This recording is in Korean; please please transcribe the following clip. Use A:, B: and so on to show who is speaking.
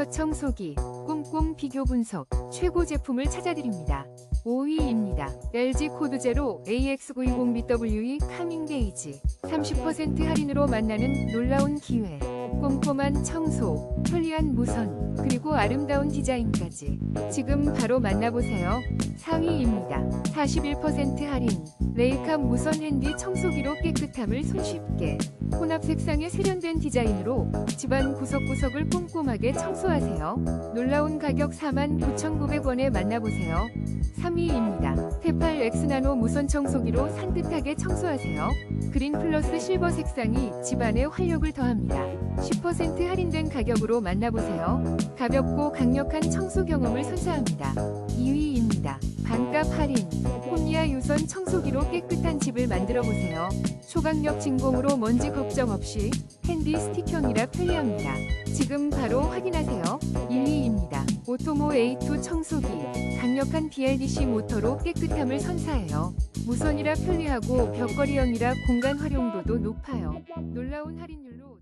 A: 부서 청소기, 꽁꽁 비교 분석, 최고 제품을 찾아드립니다. 5위입니다. LG 코드 제로 AX920BWE 카밍 게이지 30% 할인으로 만나는 놀라운 기회. 꼼꼼한 청소, 편리한 무선, 그리고 아름다운 디자인까지. 지금 바로 만나보세요. 4위입니다. 41% 할인. 레이캅 무선 핸디 청소기로 깨끗함을 손쉽게. 혼합 색상의 세련된 디자인으로 집안 구석구석을 꼼꼼하게 청소하세요. 놀라운 가격 49,900원에 만나보세요. 3위입니다. 테팔 엑스나노 무선 청소기로 산뜻하게 청소하세요. 그린 플러스 실버 색상이 집안에 활력을 더합니다. 10% 할인된 가격으로 만나보세요. 가볍고 강력한 청소 경험을 선사합니다. 2위입니다. 반값 할인. 홈리아 유선 청소기로 깨끗한 집을 만들어 보세요. 초강력 진공으로 먼지 걱정 없이 핸디 스틱형이라 편리합니다. 지금 바로 확인하세요. 1위입니다. 오토모 A2 청소기. 강력한 BLDC 모터로 깨끗함을 선사해요. 무선이라 편리하고 벽걸이형이라 공간 활용도도 높아요. 놀라운 할인율로